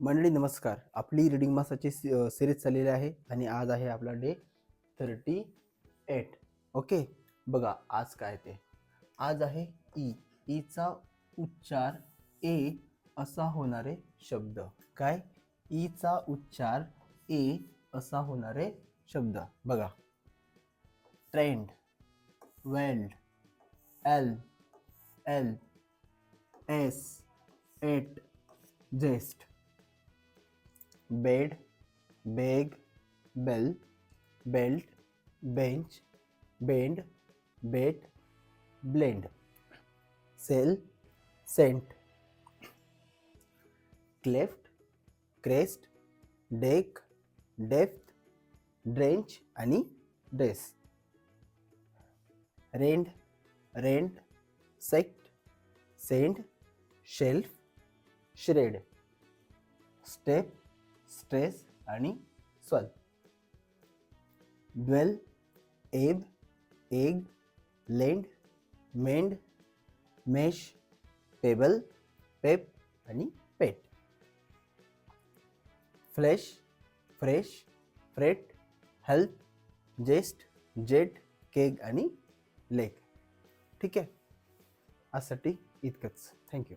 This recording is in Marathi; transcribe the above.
मंडळी नमस्कार. आपली रिडिंग मासाची सिरीज चाललेली आहे आणि आज आहे आपला डे थर्टी एट ओके बघा आज काय ते? आज आहे e. e ई ईचा उच्चार ए असा होणारे शब्द. काय? E ईचा उच्चार ए असा होणारे शब्द. बघा. Trend weld L L S eight jest bed beg bell belt bench bend bet blend sell cent cleft crest deck depth drench आणि dress. Rend rent sect send shelf shred. Step stress आणि swell dwell ebb egg lend mend mesh pebble pep आणि pet flash fresh fret health jest jet cake आणि लेक ठीक आहे? आजसाठी इतकंच थँक्यू